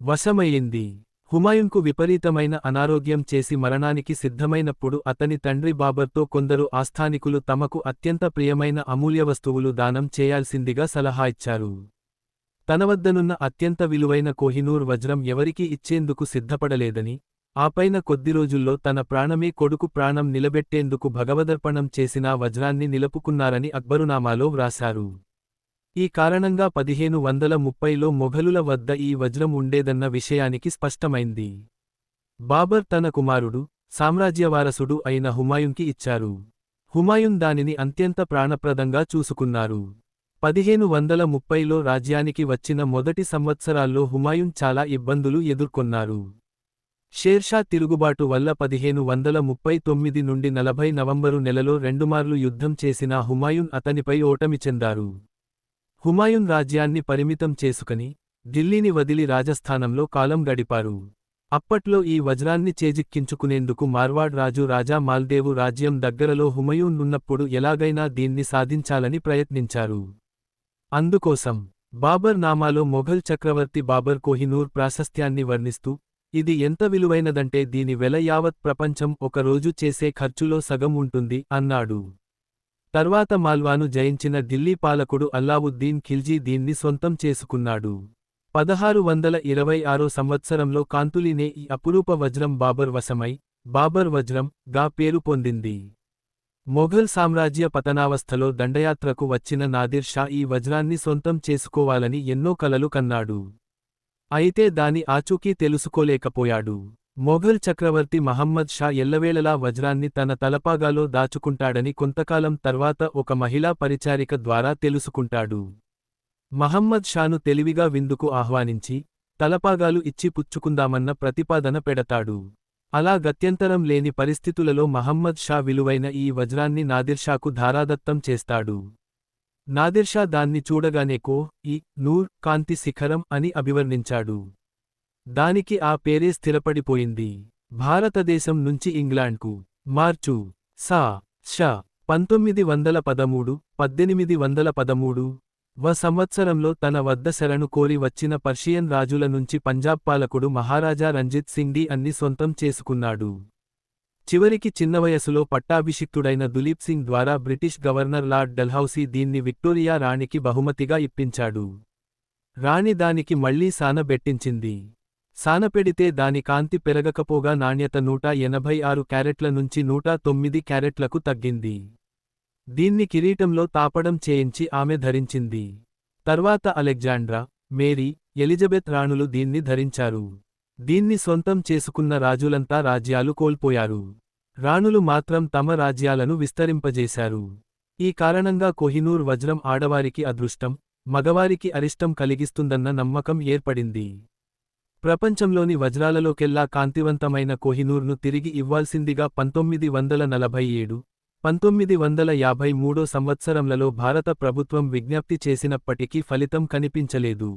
వశమయ్యింది. హుమాయున్కు విపరీతమైన అనారోగ్యం చేసి మరణానికి సిద్ధమైనప్పుడు అతని తండ్రి బాబర్తో కొందరు ఆస్థానికులు తమకు అత్యంత ప్రియమైన అమూల్య వస్తువులు దానం చేయాల్సిందిగా సలహా ఇచ్చారు. తన వద్దనున్న అత్యంత విలువైన కోహినూర్ వజ్రం ఎవరికీ ఇచ్చేందుకు సిద్ధపడలేదని ఆపైన కొద్ది రోజుల్లో తన ప్రాణమే కొడుకు ప్రాణం నిలబెట్టేందుకు భగవదర్పణం చేసిన వజ్రాన్ని నిలుపుకున్నారని అక్బరునామాలో వ్రాశారు. ఈ కారణంగా పదిహేను వందల ముప్పైలో మొఘలుల వద్ద ఈ వజ్రం ఉండేదన్న విషయానికి స్పష్టమైంది. బాబర్ తన కుమారుడు సామ్రాజ్యవారసుడు అయిన హుమాయున్కి ఇచ్చారు. హుమాయున్ దానిని అత్యంత ప్రాణప్రదంగా చూసుకున్నారు. పదిహేను వందల ముప్పైలో రాజ్యానికి వచ్చిన మొదటి సంవత్సరాల్లో హుమాయున్ చాలా ఇబ్బందులు ఎదుర్కొన్నారు. షేర్షా తిరుగుబాటు వల్ల పదిహేను వందల ముప్పై తొమ్మిది నుండి నలభై నవంబరు నెలలో రెండుమార్లు యుద్ధం చేసిన హుమాయున్ అతనిపై ఓటమి చెందారు. హుమాయున్ రాజ్యాన్ని పరిమితం చేసుకుని ఢిల్లీని వదిలి రాజస్థానంలో కాలం గడిపారు. అప్పట్లో ఈ వజ్రాన్ని చేజిక్కించుకునేందుకు మార్వాడ్ రాజు రాజా మాల్దేవు రాజ్యం దగ్గరలో హుమయూన్ ఉన్నప్పుడు ఎలాగైనా దీన్ని సాధించాలని ప్రయత్నించారు. అందుకోసం బాబర్ నామాలో మొఘల్ చక్రవర్తి బాబర్ కోహినూర్ ప్రాశస్త్యాన్ని వర్ణిస్తూ ఇది ఎంత విలువైనదంటే దీని వెల యావత్ ప్రపంచం ఒకరోజు చేసే ఖర్చులో సగం ఉంటుంది అన్నాడు. తర్వాత మాల్వాను జయించిన ఢిల్లీ పాలకుడు అల్లావుద్దీన్ ఖిల్జీ దీన్ని సొంతం చేసుకున్నాడు. పదహారు వందల ఇరవై ఆరో సంవత్సరంలో కాంతులినే ఈ అపురూప వజ్రం బాబర్ వశమై బాబర్ వజ్రం గా పేరు పొందింది. మొఘల్ సామ్రాజ్య పతనావస్థలో దండయాత్రకు వచ్చిన నాదిర్ షా ఈ వజ్రాన్ని సొంతం చేసుకోవాలని ఎన్నో కలలు కన్నాడు. అయితే దాని ఆచూకీ తెలుసుకోలేకపోయాడు. మొఘల్ చక్రవర్తి మహమ్మద్ షా ఎల్లవేళలా వజ్రాన్ని తన తలపాగాలో దాచుకుంటాడని కొంతకాలం తర్వాత ఒక మహిళా పరిచారిక ద్వారా తెలుసుకుంటాడు. మహమ్మద్ షాను తెలివిగా విందుకు ఆహ్వానించి తలపాగాలు ఇచ్చి పుచ్చుకుందామన్న ప్రతిపాదన పెడతాడు. అలా గత్యంతరం లేని పరిస్థితులలో మహమ్మద్ షా విలువైన ఈ వజ్రాన్ని నాదిర్షాకు ధారాదత్తం చేస్తాడు. నాదిర్షా దాన్ని చూడగానే కో ఈ నూర్ కాంతి శిఖరం అని అభివర్ణించాడు. దానికి ఆ పేరే స్థిరపడిపోయింది. భారతదేశం నుంచి ఇంగ్లాండ్కు మార్చు. సా. ష. పంతొమ్మిది వందల పదమూడు పద్దెనిమిది వందల పదమూడు వ సంవత్సరంలో తన వద్ద శరణు కోరి వచ్చిన పర్షియన్ రాజుల నుంచి పంజాబ్ పాలకుడు మహారాజా రంజిత్ సింగ్డీ అన్ని సొంతం చేసుకున్నాడు. చివరికి చిన్న వయసులో పట్టాభిషిక్తుడైన దులీప్ సింగ్ ద్వారా బ్రిటిష్ గవర్నర్ లార్డ్ డల్హౌసీ దీన్ని విక్టోరియా రాణికి బహుమతిగా ఇప్పించాడు. రాణి దానికి మళ్ళీ సానబెట్టించింది సానపెడితే దాని కాంతి పెరగకపోగా నాణ్యత నూట ఎనభై ఆరు క్యారెట్ల నుంచి నూట తొమ్మిది క్యారెట్లకు తగ్గింది. దీన్ని కిరీటంలో తాపడం చేయించి ఆమె ధరించింది. తర్వాత అలెగ్జాండ్రా మేరీ ఎలిజబెత్ రాణులు దీన్ని ధరించారు. దీన్ని సొంతం చేసుకున్న రాజులంతా రాజ్యాలు కోల్పోయారు. రాణులు మాత్రం తమ రాజ్యాలను విస్తరింపజేశారు. ఈ కారణంగా కోహినూర్ వజ్రం ఆడవారికి అదృష్టం మగవారికి అరిష్టం కలిగిస్తుందన్న నమ్మకం ఏర్పడింది. ప్రపంచంలోని వజ్రాలలోకెల్లా కాంతివంతమైన కోహినూర్ను తిరిగి ఇవ్వాల్సిందిగా పంతొమ్మిది వందల నలభై ఏడు పంతొమ్మిది వందల యాభై మూడో సంవత్సరంలలో భారత ప్రభుత్వం విజ్ఞప్తి చేసినప్పటికీ ఫలితం కనిపించలేదు.